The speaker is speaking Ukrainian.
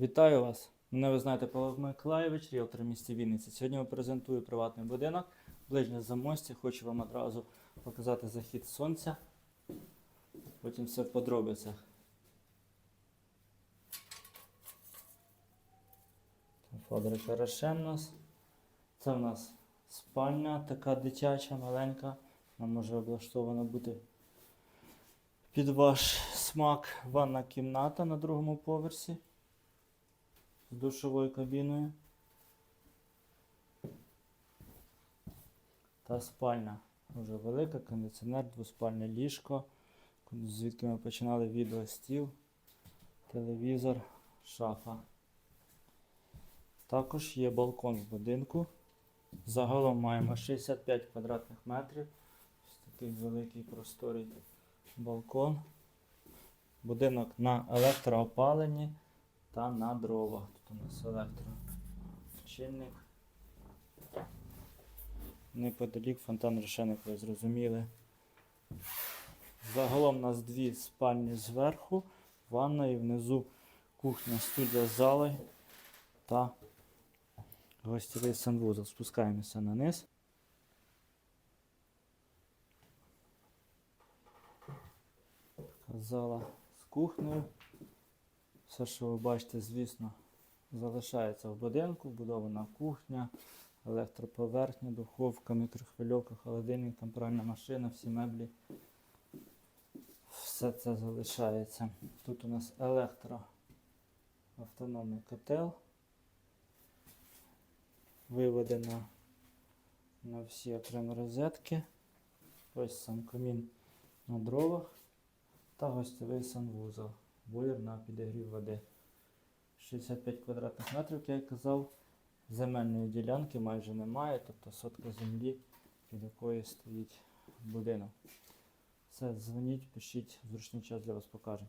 Вітаю вас! Мене ви знаєте Павло Миколаєвич, ріелтор в місті Вінниці. Сьогодні я презентую приватний будинок, ближнє замості. Хочу вам одразу показати захід сонця. Потім все в подробицях. Фабрика Рошен у нас. Це в нас спальня така дитяча, маленька. Вона може облаштована бути під ваш смак. Ванна кімната на другому поверсі з душовою кабіною. Та спальня вже велика, кондиціонер, двоспальне ліжко, звідки ми починали відео стіл, телевізор, шафа. Також є балкон в будинку. Загалом маємо 65 квадратних метрів. Ось такий великий просторий балкон. Будинок на електроопаленні та на дровах. Тут у нас електрочинник. Неподалік фонтан решеник, ви зрозуміли. Загалом у нас дві спальні зверху, ванна і внизу кухня, студія з залою та гостєвий санвузол. Спускаємося на низ. Зала з кухнею. Все, що ви бачите, звісно, залишається в будинку, вбудована кухня, електроповерхня, духовка, мікрохвильовка, холодильник, там пральна машина, всі меблі. Все це залишається. Тут у нас електроавтономний котел. Виводи на, на всі окремі розетки. Ось сам камін на дровах та гостєвий санвузол. Бойлер на підігрів води. 65 квадратних метрів, як я казав. Земельної ділянки майже немає, тобто сотка землі, під якою стоїть будинок. Все, дзвоніть, пишіть, зручний час для вас покажемо.